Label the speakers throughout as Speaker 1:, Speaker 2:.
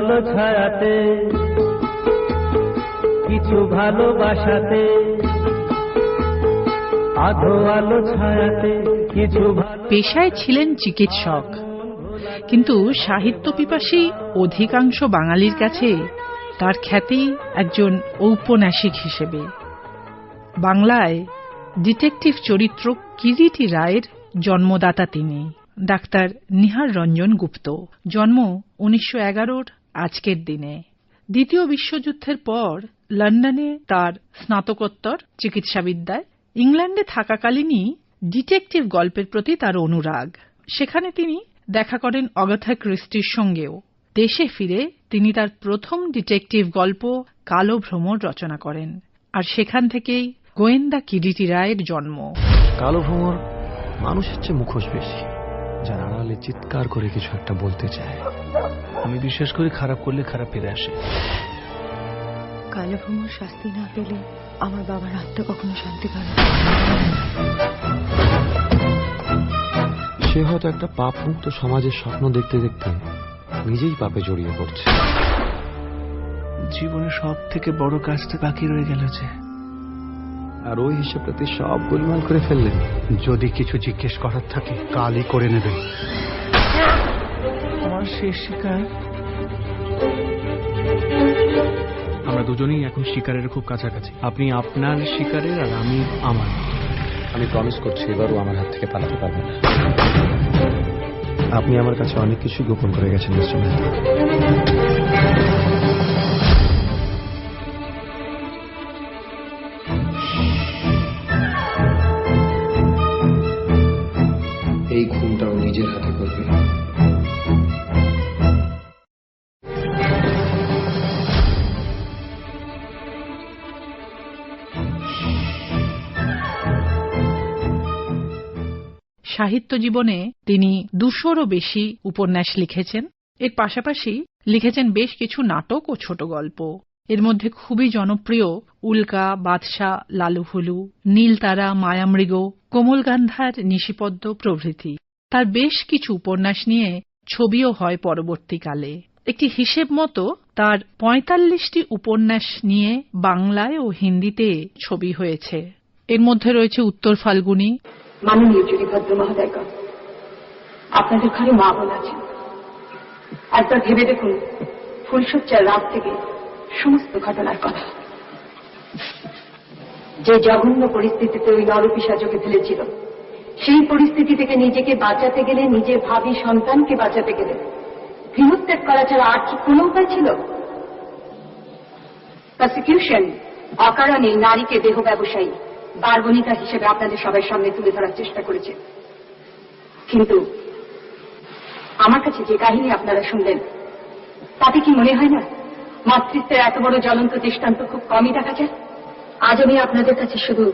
Speaker 1: আলো ছায়াতে, কিছু ভালোবাসাতে, আধো আলো ছায়াতে কিছু
Speaker 2: পেশায় ছিলেন চিকিৎসক। কিন্তু সাহিত্য পিপাসী অধিকাংশ বাঙালির কাছে তার খ্যাতি একজন ঔপন্যাসিক হিসেবে। বাংলায় ডিটেকটিভ চরিত্র কিরিটি রায়ের জন্মদাতা তিনি, ডাক্তার নিহার রঞ্জন গুপ্ত। জন্ম উনিশশো এগারোর আজকের দিনে। দ্বিতীয় বিশ্বযুদ্ধের পর লন্ডনে তার স্নাতকোত্তর চিকিৎসাবিদ্যায় ইংল্যান্ডে থাকাকালীনই ডিটেকটিভ গল্পের প্রতি তার অনুরাগ। সেখানে তিনি দেখা করেন অগাথা ক্রিস্টির সঙ্গেও। দেশে ফিরে তিনি তার প্রথম ডিটেকটিভ গল্প কালো ভ্রমর রচনা করেন। আর সেখান থেকেই গোয়েন্দা কিরিটি রায়ের জন্ম।
Speaker 3: কালো ভ্রমর মানুষের চেয়ে মুখোশ বেশি। যার আড়ালে চিৎকার করে কিছু একটা বলতে চায়। আমি বিশ্বাস করি খারাপ করলে খারাপ ফিরে আসে।
Speaker 4: কালো ভ্রমণ শাস্তি না পেলে আমার বাবার আত্মা কখনো শান্তি পাবে
Speaker 3: সে হয়তো একটা পাপ মুক্ত সমাজের স্বপ্ন দেখতে দেখতে নিজেই পাপে জড়িয়ে পড়ছে। জীবনে সব থেকে বড় কাজটা বাকি রয়ে গেল যে। আর ওই হিসেবটাতে সব গোলমাল করে ফেললেন
Speaker 5: যদি কিছু জিজ্ঞেস করার থাকে কালই করে নেবেন
Speaker 3: আমার শেষ শিকার। আমরা দুজনেই এখন শিকারের খুব কাছাকাছি। আপনি আপনার শিকারের আর আমি আমার। আমি প্রমিস করছি এবারও আমার হাত থেকে পালাতে পারবেন না। আপনি আমার কাছে অনেক কিছু গোপন করে গেছেন মিস্টার মেহতা
Speaker 6: এই খুনটাও নিজের হাতে করবে।
Speaker 2: সাহিত্য জীবনে তিনি দুশোরও বেশি উপন্যাস লিখেছেন। এর পাশাপাশি লিখেছেন বেশ কিছু নাটক ও ছোট গল্প। এর মধ্যে খুবই জনপ্রিয় উল্কা বাদশা লালুহুলু নীলতারা, মায়ামৃগ কোমলগান্ধার নিশিপদ্ম প্রভৃতি। তার বেশ কিছু উপন্যাস নিয়ে ছবিও হয় পরবর্তীকালে। একটি হিসেব মতো তার পঁয়তাল্লিশটি উপন্যাস নিয়ে বাংলায় ও হিন্দিতে ছবি হয়েছে। এর মধ্যে রয়েছে উত্তর ফাল্গুনী।
Speaker 7: আপনাদের ঘরে মা বোন আছেন। একবার ভেবে দেখুন ফুলসজ্জার রাত থেকে সমস্ত ঘটনার কথা। যে জঘন্য পরিস্থিতিতে ওই নরপিসাজকে ফেলেছিল সেই পরিস্থিতি থেকে নিজেকে বাঁচাতে গেলে নিজের ভাবি সন্তানকে বাঁচাতে গেলে গৃহত্যাগ করা ছাড়া আর কি কোনো উপায় ছিল? প্রসিকিউশন অকারণে নারীকে দেহ ব্যবসায়ী বারবণিকা হিসেবে আপনাদের সবার সামনে তুলে ধরার চেষ্টা করেছে। কিন্তু আমার কাছে যে কাহিনী আপনারা শুনলেন তাতে কি মনে হয় না? মাতৃত্বের এত বড় জ্বলন্ত দৃষ্টান্ত খুব কমই দেখা যায়। আজ আমি আপনাদের কাছে শুধু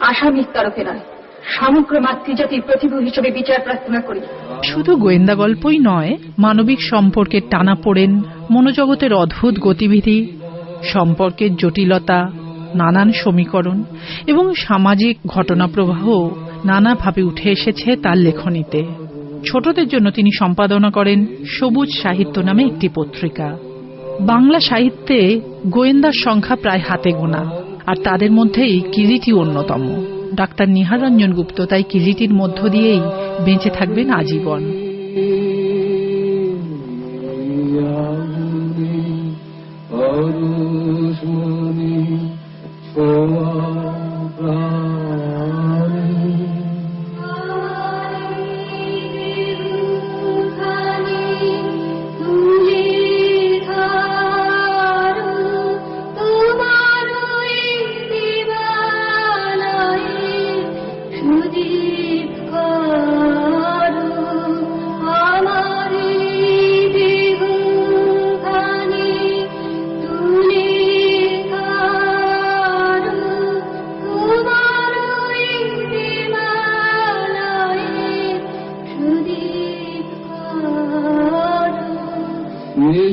Speaker 7: আসামির তরফে নয়, সমগ্র মাতৃজাতির প্রতিভু হিসেবে বিচার প্রার্থনা করি।
Speaker 2: শুধু গোয়েন্দা গল্পই নয়, মানবিক সম্পর্কের টানাপোড়েন মনোজগতের অদ্ভুত গতিবিধি, সম্পর্কের জটিলতা, নানান সমীকরণ এবং সামাজিক ঘটনাপ্রবাহ নানাভাবে উঠে এসেছে তার লেখনীতে। ছোটদের জন্য তিনি সম্পাদনা করেন সবুজ সাহিত্য নামে একটি পত্রিকা। বাংলা সাহিত্যে গোয়েন্দার সংখ্যা প্রায় হাতে গোনা, আর তাদের মধ্যেই কিরিটি অন্যতম। ডাক্তার নিহারঞ্জন গুপ্ত তাই কিরিটির মধ্য দিয়েই বেঁচে থাকবেন আজীবন।
Speaker 1: নিশিদিন ी